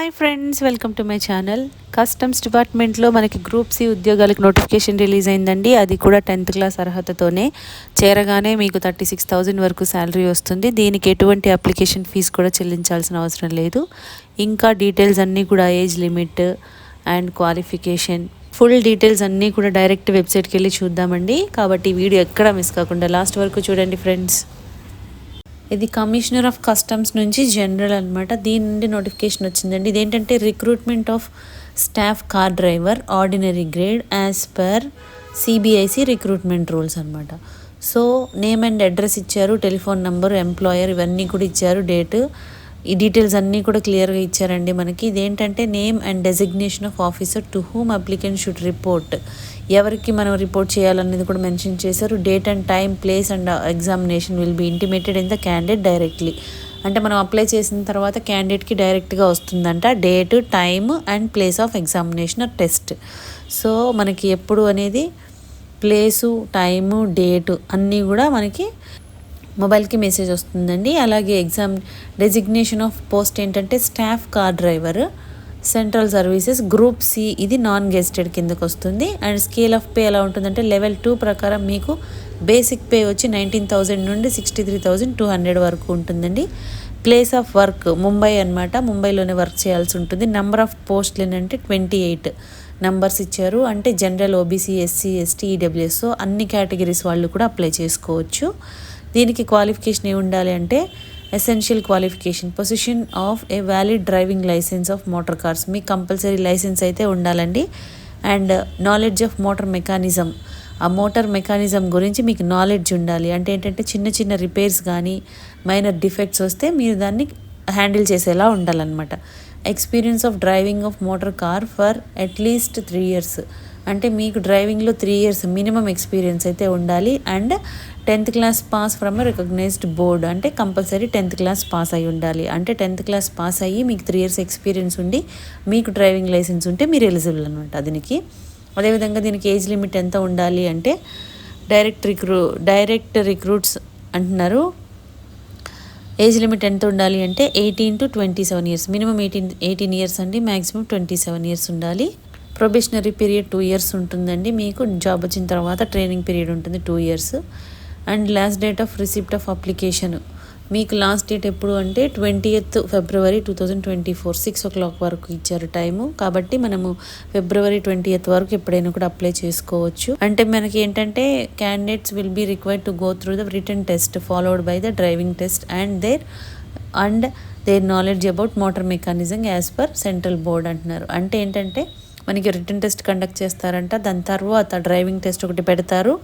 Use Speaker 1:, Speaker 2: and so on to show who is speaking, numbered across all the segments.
Speaker 1: Hi friends welcome to my channel customs డిపార్ట్మెంట్లో మనకి group C ఉద్యోగాలకు నోటిఫికేషన్ రిలీజ్ అయిందండి. అది కూడా టెన్త్ క్లాస్ అర్హతతోనే. చేరగానే మీకు థర్టీ సిక్స్ థౌజండ్ వరకు శాలరీ వస్తుంది. దీనికి ఎటువంటి అప్లికేషన్ ఫీజు కూడా చెల్లించాల్సిన అవసరం లేదు. ఇంకా డీటెయిల్స్ అన్నీ కూడా age limit and qualification full details అన్నీ కూడా డైరెక్ట్ వెబ్సైట్కి వెళ్ళి చూద్దామండి. కాబట్టి వీడియో ఎక్కడ మిస్ కాకుండా లాస్ట్ వరకు చూడండి ఫ్రెండ్స్ ఇది కమిషనర్ ఆఫ్ కస్టమ్స్ నుంచి జనరల్ అనమాట దీని నుండి నోటిఫికేషన్ వచ్చిందండి. ఇదేంటంటే recruitment of staff car driver ordinary grade as per CBIC recruitment rules అనమాట సో నేమ్ అండ్ అడ్రస్ ఇచ్చారు టెలిఫోన్ నెంబర్ ఎంప్లాయర్ ఇవన్నీ కూడా ఇచ్చారు డేట్ ఈ డీటెయిల్స్ అన్నీ కూడా క్లియర్గా ఇచ్చారండి మనకి. ఇదేంటంటే name and designation of officer to whom applicant should report. ఎవరికి మనం రిపోర్ట్ చేయాలనేది కూడా మెన్షన్ చేశారు. Date and time place and examination will be intimated in the candidate directly అంటే మనం అప్లై చేసిన తర్వాత క్యాండిడేట్కి డైరెక్ట్గా వస్తుందంట. Date time and place of examination or test so మనకి ఎప్పుడు అనేది ప్లేసు టైము డేటు అన్నీ కూడా మనకి మొబైల్కి మెసేజ్ వస్తుందండి. అలాగే ఎగ్జామ్ డెసిగ్నేషన్ ఆఫ్ పోస్ట్ ఏంటంటే staff car driver central services group C ఇది నాన్ గెస్టెడ్ కిందకు వస్తుంది. అండ్ స్కేల్ ఆఫ్ పే ఎలా ఉంటుందంటే లెవెల్ టూ ప్రకారం మీకు బేసిక్ పే వచ్చి నైన్టీన్ థౌజండ్ నుండి sixty three thousand two hundred వరకు ఉంటుందండి. ప్లేస్ ఆఫ్ వర్క్ ముంబై అనమాట ముంబైలోనే వర్క్ చేయాల్సి ఉంటుంది. నెంబర్ ఆఫ్ పోస్ట్లు ఏంటంటే ట్వంటీ ఎయిట్ నెంబర్స్ ఇచ్చారు. అంటే general OBC SC ST EWS అన్ని కేటగిరీస్ వాళ్ళు కూడా అప్లై చేసుకోవచ్చు. దీనికి క్వాలిఫికేషన్ ఏమి ఉండాలి అంటే essential qualification position of a valid driving licence of motor cars మీకు కంపల్సరీ లైసెన్స్ అయితే ఉండాలండి. And knowledge of motor mechanism ఆ మోటార్ మెకానిజం గురించి మీకు నాలెడ్జ్ ఉండాలి. అంటే ఏంటంటే చిన్న చిన్న రిపేర్స్ కానీ మైనర్ డిఫెక్ట్స్ వస్తే మీరు దాన్ని హ్యాండిల్ చేసేలా ఉండాలన్నమాట. Experience of driving of motor car for at least three years అంటే మీకు డ్రైవింగ్లో త్రీ ఇయర్స్ మినిమం ఎక్స్పీరియన్స్ అయితే ఉండాలి. And tenth class pass from recognised board అంటే కంపల్సరీ టెన్త్ క్లాస్ పాస్ అయి ఉండాలి. అంటే టెన్త్ క్లాస్ పాస్ అయ్యి మీకు త్రీ ఇయర్స్ ఎక్స్పీరియన్స్ ఉండి మీకు డ్రైవింగ్ లైసెన్స్ ఉంటే మీరు ఎలిజిబుల్ అనమాట దీనికి. అదేవిధంగా దీనికి ఏజ్ లిమిట్ ఎంత ఉండాలి అంటే డైరెక్ట్ రిక్రూ డైరెక్ట్ రిక్రూట్స్ అంటున్నారు. ఏజ్ లిమిట్ ఎంత ఉండాలి అంటే eighteen to twenty seven years minimum eighteen eighteen years అండి మ్యాక్సిమం ట్వంటీ సెవెన్ ఇయర్స్ ఉండాలి. ప్రొబేషనరీ పీరియడ్ టూ ఇయర్స్ ఉంటుందండి. మీకు జాబ్ వచ్చిన తర్వాత ట్రైనింగ్ పీరియడ్ ఉంటుంది two years and last date of receipt of application మీకు లాస్ట్ డేట్ ఎప్పుడు అంటే twenty eighth February two thousand twenty four six o'clock వరకు ఇచ్చారు టైము కాబట్టి మనము ఫిబ్రవరి ట్వంటీ ఎయిత్ వరకు ఎప్పుడైనా కూడా అప్లై చేసుకోవచ్చు. అంటే మనకి ఏంటంటే candidates will be required to go through the written test followed by the driving test and there and there knowledge about motor mechanism as per central board అంటున్నారు. అంటే ఏంటంటే మనకి రిటర్న్ టెస్ట్ కండక్ట్ చేస్తారంట. దాని తర్వాత డ్రైవింగ్ టెస్ట్ ఒకటి పెడతారు.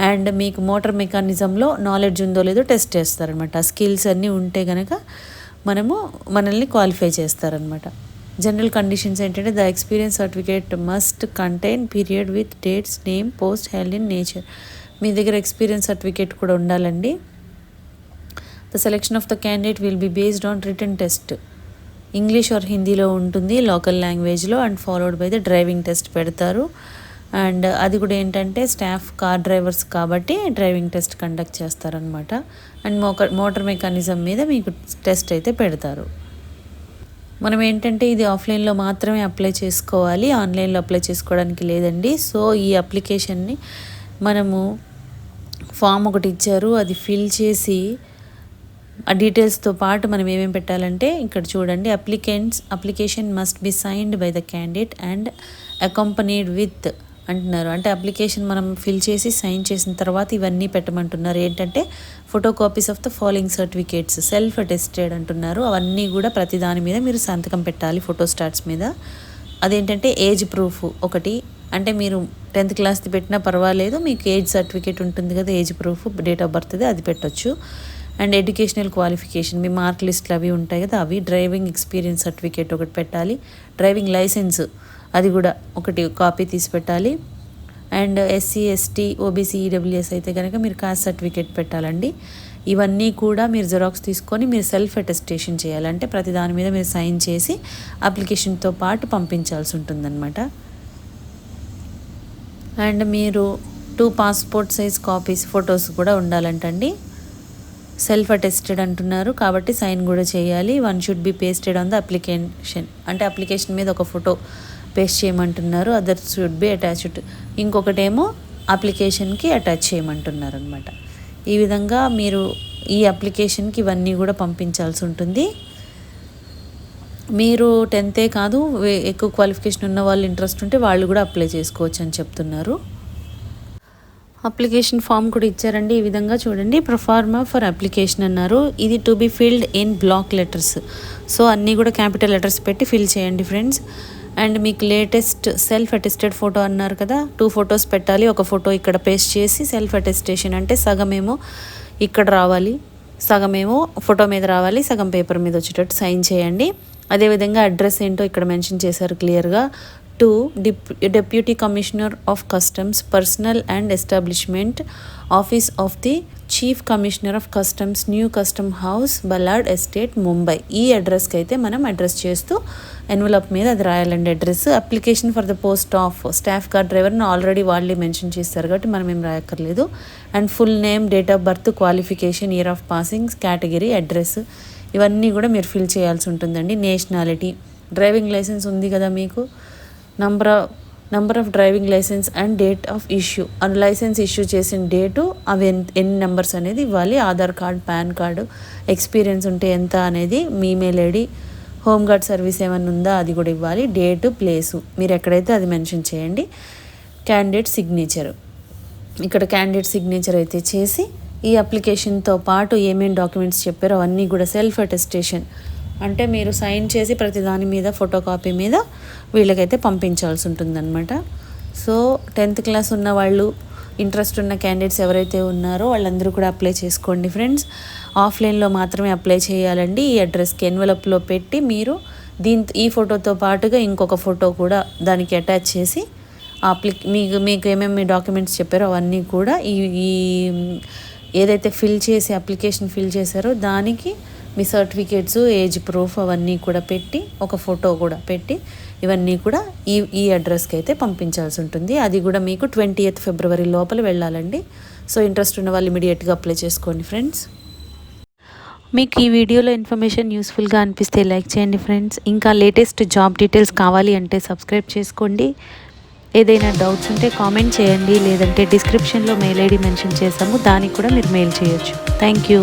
Speaker 1: And మీకు మోటార్ మెకానిజంలో నాలెడ్జ్ ఉందో లేదో టెస్ట్ చేస్తారనమాట స్కిల్స్ అన్నీ ఉంటే కనుక మనము మనల్ని క్వాలిఫై చేస్తారనమాట జనరల్ కండిషన్స్ ఏంటంటే the experience certificate must contain period with dates name post held in nature మీ దగ్గర ఎక్స్పీరియన్స్ సర్టిఫికేట్ కూడా ఉండాలండి. The selection of the candidate will be based on written test English or హిందీలో ఉంటుంది local లాంగ్వేజ్లో and followed by the driving test పెడతారు. And అది కూడా ఏంటంటే స్టాఫ్ కార్ డ్రైవర్స్ కాబట్టి డ్రైవింగ్ టెస్ట్ కండక్ట్ చేస్తారనమాట అండ్ మోకర్ మోటార్ మెకానిజం మీద మీకు టెస్ట్ అయితే పెడతారు. మనం ఏంటంటే ఇది ఆఫ్లైన్లో మాత్రమే అప్లై చేసుకోవాలి ఆన్లైన్లో అప్లై చేసుకోవడానికి లేదండి. సో ఈ అప్లికేషన్ని మనము ఫామ్ ఒకటి ఇచ్చారు అది ఫిల్ చేసి ఆ డీటెయిల్స్తో పాటు మనం ఏమేమి పెట్టాలంటే ఇక్కడ చూడండి applicants application must be signed by the candidate and accompanied with అంటున్నారు. అంటే అప్లికేషన్ మనం ఫిల్ చేసి సైన్ చేసిన తర్వాత ఇవన్నీ పెట్టమంటున్నారు. ఏంటంటే photo copies of the following certificates self attested అంటున్నారు. అవన్నీ కూడా ప్రతి దాని మీద మీరు సంతకం పెట్టాలి ఫోటో స్టాట్స్ మీద. అదేంటంటే ఏజ్ ప్రూఫ్ ఒకటి. అంటే మీరు టెన్త్ క్లాస్ది పెట్టినా పర్వాలేదు మీకు ఏజ్ సర్టిఫికేట్ ఉంటుంది కదా ఏజ్ ప్రూఫ్ డేట్ ఆఫ్ బర్త్ది అది పెట్టొచ్చు. అండ్ ఎడ్యుకేషనల్ క్వాలిఫికేషన్ మీ మార్క్ లిస్ట్లు అవి ఉంటాయి కదా అవి డ్రైవింగ్ ఎక్స్పీరియన్స్ సర్టిఫికేట్ ఒకటి పెట్టాలి. డ్రైవింగ్ లైసెన్స్ అది కూడా ఒకటి కాపీ తీసి పెట్టాలి. And SC ST OBC EWS అయితే కనుక మీరు కాస్ట్ సర్టిఫికేట్ పెట్టాలండి. ఇవన్నీ కూడా మీరు జెరాక్స్ తీసుకొని మీరు సెల్ఫ్ అటెస్టేషన్ చేయాలంటే ప్రతి దాని మీద మీరు సైన్ చేసి అప్లికేషన్తో పాటు పంపించాల్సి ఉంటుందన్నమాట. అండ్ మీరు two passport size copies photos కూడా ఉండాలంటండి. సెల్ఫ్ అటెస్టెడ్ అంటున్నారు. కాబట్టి సైన్ కూడా చేయాలి. One should be pasted on the application. అంటే అప్లికేషన్ మీద ఒక ఫోటో పేస్ట్ చేయమంటున్నారు. Other should be attached. ఇంకొకటేమో అప్లికేషన్కి అటాచ్ చేయమంటున్నారు అనమాట ఈ విధంగా మీరు ఈ అప్లికేషన్కి ఇవన్నీ కూడా పంపించాల్సి ఉంటుంది. మీరు టెన్తే కాదు వే- ఎక్కువ క్వాలిఫికేషన్ ఉన్న వాళ్ళు ఇంట్రెస్ట్ ఉంటే వాళ్ళు కూడా అప్లై చేసుకోవచ్చు అని చెప్తున్నారు. అప్లికేషన్ ఫామ్ కూడా ఇచ్చారండి. ఈ విధంగా చూడండి. ప్రొఫార్మా ఫర్ అప్లికేషన్ అన్నారు. ఇది to be filled in block letters so అన్నీ కూడా క్యాపిటల్ లెటర్స్ పెట్టి ఫిల్ చేయండి ఫ్రెండ్స్. అండ్ మీకు లేటెస్ట్ సెల్ఫ్ అటెస్టెడ్ ఫోటో అన్నారు కదా టూ ఫొటోస్ పెట్టాలి. ఒక ఫోటో ఇక్కడ పేస్ట్ చేసి సెల్ఫ్ అటెస్టేషన్ అంటే సగమేమో ఇక్కడ రావాలి సగమేమో ఫోటో మీద రావాలి సగం పేపర్ మీద వచ్చేటట్టు సైన్ చేయండి. అదేవిధంగా అడ్రస్ ఏంటో ఇక్కడ మెన్షన్ చేశారు క్లియర్గా. To dip deputy commissioner of customs personnel and establishment office of the chief commissioner of customs new custom house Ballard estate Mumbai ఈ అడ్రస్కి అయితే మనం అడ్రస్ చేస్తూ ఎన్వలప్ మీద అది రాయాలండి address application for the post of staff car డ్రైవర్ని already వాళ్ళే mention చేస్తారు కాబట్టి మనం ఏం రాయక్కర్లేదు. And full name date of birth qualification year of passings category address ఇవన్నీ కూడా మీరు ఫిల్ చేయాల్సి ఉంటుందండి. నేషనాలిటీ డ్రైవింగ్ లైసెన్స్ ఉంది కదా మీకు? Number number of driving licence and date of issue. And licence issue చేసిన డేటు అవి ఎన్- ఎన్ని నెంబర్స్ అనేది ఇవ్వాలి. Aadhaar card PAN card experience ఉంటే ఎంత అనేది మీ email ID home guard service ఏమైనా ఉందా అది కూడా ఇవ్వాలి. Date place. మీరు ఎక్కడైతే అది మెన్షన్ చేయండి. Candidate signature. ఇక్కడ క్యాండిడేట్ సిగ్నేచర్ అయితే చేసి ఈ అప్లికేషన్తో పాటు ఏమేమి డాక్యుమెంట్స్ చెప్పారో అవన్నీ కూడా సెల్ఫ్ అటెస్టేషన్ అంటే మీరు సైన్ చేసి ప్రతి దాని మీద ఫోటో కాపీ మీద వీళ్ళకైతే పంపించాల్సి ఉంటుందన్నమాట. సో టెన్త్ క్లాస్ ఉన్న వాళ్ళు ఇంట్రెస్ట్ ఉన్న క్యాండిడేట్స్ ఎవరైతే ఉన్నారో వాళ్ళందరూ కూడా అప్లై చేసుకోండి ఫ్రెండ్స్ ఆఫ్లైన్లో మాత్రమే అప్లై చేయాలండి. ఈ అడ్రస్కి ఎన్వలప్లో పెట్టి మీరు దీంతో ఈ ఫోటోతో పాటుగా ఇంకొక ఫోటో కూడా దానికి అటాచ్ చేసి అప్లి మీకు మీకు ఏమేమి డాక్యుమెంట్స్ చెప్పారో అవన్నీ కూడా ఈ ఈ ఏదైతే ఫిల్ చేసి అప్లికేషన్ ఫిల్ చేశారో దానికి మీ సర్టిఫికేట్స్ ఏజ్ ప్రూఫ్ అవన్నీ కూడా పెట్టి ఒక ఫోటో కూడా పెట్టి ఇవన్నీ కూడా ఈ ఈ అడ్రస్కి అయితే పంపించాల్సి ఉంటుంది. అది కూడా మీకు ట్వంటీ ఎయిత్ ఫిబ్రవరి లోపల వెళ్ళాలండి. సో ఇంట్రెస్ట్ ఉన్న వాళ్ళు ఇమీడియట్గా అప్లై చేసుకోండి ఫ్రెండ్స్. మీకు ఈ వీడియోలో ఇన్ఫర్మేషన్ యూస్ఫుల్గా అనిపిస్తే లైక్ చేయండి ఫ్రెండ్స్. ఇంకా లేటెస్ట్ జాబ్ డీటెయిల్స్ కావాలి అంటే సబ్స్క్రైబ్ చేసుకోండి. ఏదైనా డౌట్స్ ఉంటే కామెంట్ చేయండి. లేదంటే డిస్క్రిప్షన్లో మెయిల్ ఐడి మెన్షన్ చేసాము దానికి కూడా మీరు మెయిల్ చేయొచ్చు. Thank you.